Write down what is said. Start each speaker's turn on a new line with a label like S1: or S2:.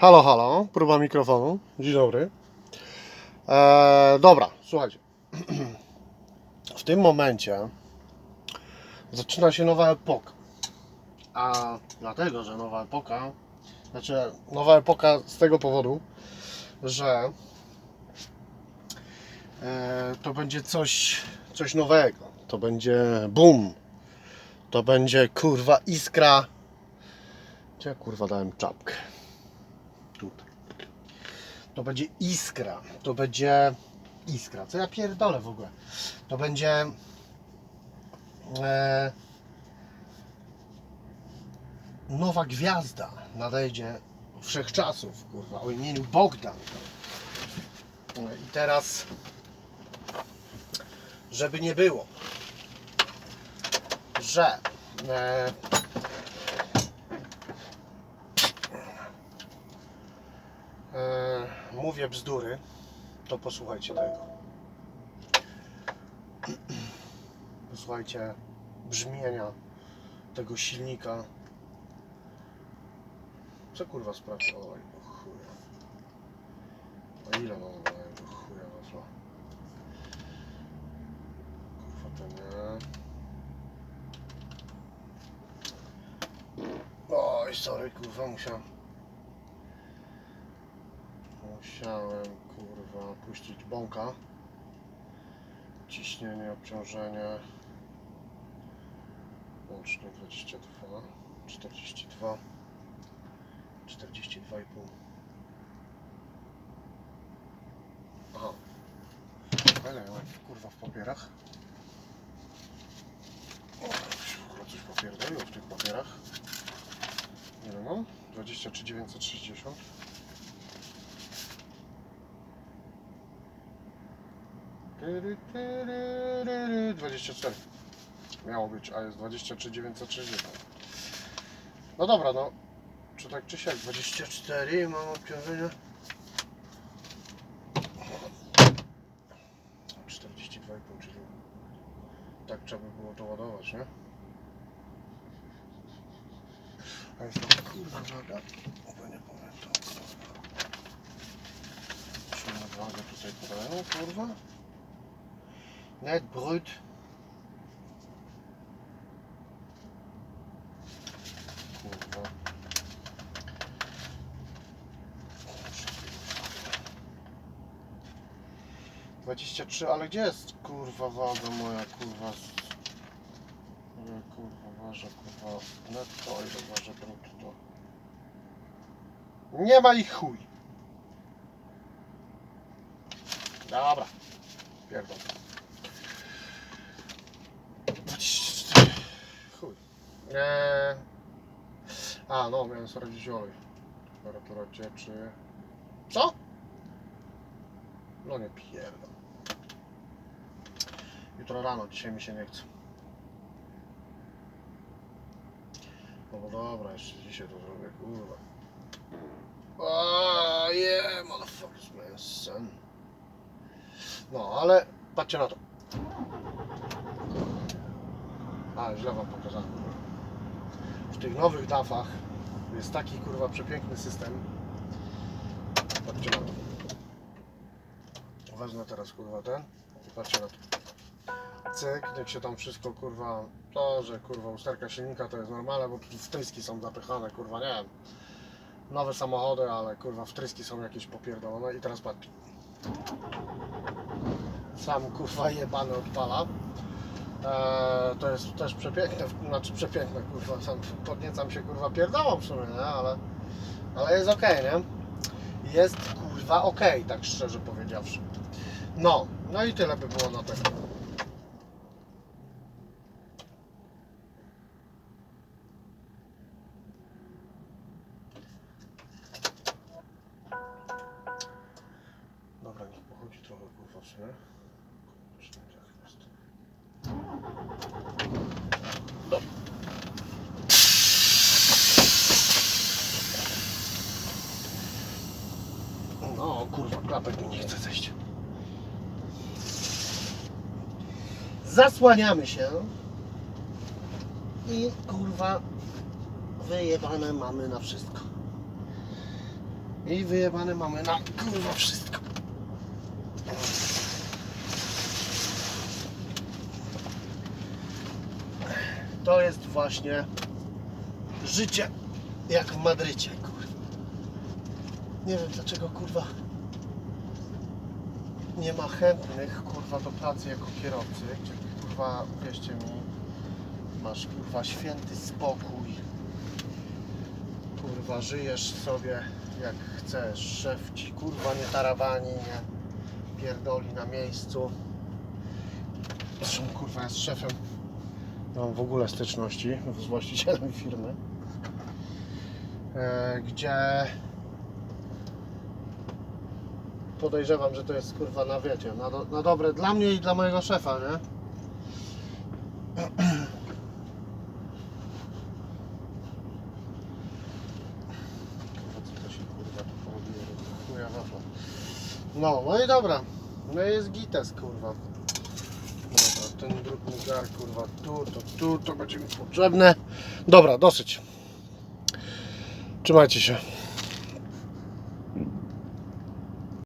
S1: Halo, halo, próba mikrofonu. Dzień dobry. E, dobra, słuchajcie. W tym momencie zaczyna się nowa epoka. A dlatego, że nowa epoka, znaczy nowa epoka z tego powodu, że e, to będzie coś, coś nowego. To będzie boom. To będzie kurwa iskra. Gdzie kurwa dałem czapkę? To będzie iskra. To będzie iskra. Co ja pierdolę w ogóle? To będzie e, nowa gwiazda nadejdzie wszechczasów, kurwa, o imieniu Bogdan. No I teraz, żeby nie było, że e, e, mówię bzdury, to posłuchajcie tego. Posłuchajcie brzmienia tego silnika. Co kurwa sprawdza? Oj, o chuja. A ile mam mojego chuja wafla? Kurwa to nie. Oj, sorry, kurwa, musiałem. Musiałem, kurwa, puścić bąka. Ciśnienie, obciążenie. Łącznie 22, 42, 42,5. Aha. Ale kurwa w papierach. O, chyba coś popierdoliło w tych papierach. Ile mam? 23960. 24. Miało być, a jest 23960. No dobra, no. Czy tak czy siak? 24 mam obciążenie. 42,5, czyli tak trzeba by było to ładować, nie? A jest to kurwa waga? Chyba nie pamiętam. Czy na wagę tutaj podają, kurwa? Net. Kurwa. Dwadzieścia trzy, ale gdzie jest kurwa waga moja kurwa? Ile kurwa waży kurwa netto, ile waży brutto? Nie ma ich chuj. Dobra. Pierdol. Chuj. Eee. A, no, miałem sprawdzić olej. Temperatura cieczy. Co? No nie pierdol. Jutro rano, dzisiaj mi się nie chce. No bo dobra, jeszcze dzisiaj to zrobię, kurwa. Oh yeah, motherfuckers, man, son. No, ale patrzcie na to. A, źle wam pokazałem. W tych nowych DAF-ach jest taki kurwa przepiękny system. Patrzcie na to. Wezmę teraz kurwa ten patrzcie na to. Cyk, niech się tam wszystko kurwa, to, że kurwa usterka silnika to jest normalne, bo wtryski są zapychane, kurwa, nie wiem. Nowe samochody, ale kurwa wtryski są jakieś popierdolone i teraz patrz. Sam kurwa jebany odpala. Eee, to jest też przepiękne, znaczy przepiękne kurwa, sam podniecam się kurwa pierdołą w sumie, nie? Ale, ale jest ok, nie? Jest kurwa ok, tak szczerze powiedziawszy. No, no i tyle by było na tego. Dobra, niech pochodzi trochę kurwa. Zresztą tak jest. No kurwa, klapek mi nie chce zejść. Zasłaniamy się i kurwa wyjebane mamy na wszystko. I wyjebane mamy na kurwa wszystko. To jest właśnie życie jak w Madrycie, kurwa. Nie wiem dlaczego kurwa nie ma chętnych kurwa do pracy jako kierowcy, gdzie kurwa wierzcie mi masz kurwa święty spokój. Kurwa żyjesz sobie jak chcesz. Szef ci kurwa nie tarawani nie pierdoli na miejscu. Zresztą kurwa jest szefem mam w ogóle styczności z właścicielem firmy e, gdzie podejrzewam, że to jest kurwa na wiecie, na, do, na dobre dla mnie i dla mojego szefa, nie? No, no i dobra. No jest gites, kurwa. Dobra, ten brudny gar, kurwa, tu, to tu, to będzie mi potrzebne. Dobra, dosyć. Trzymajcie się.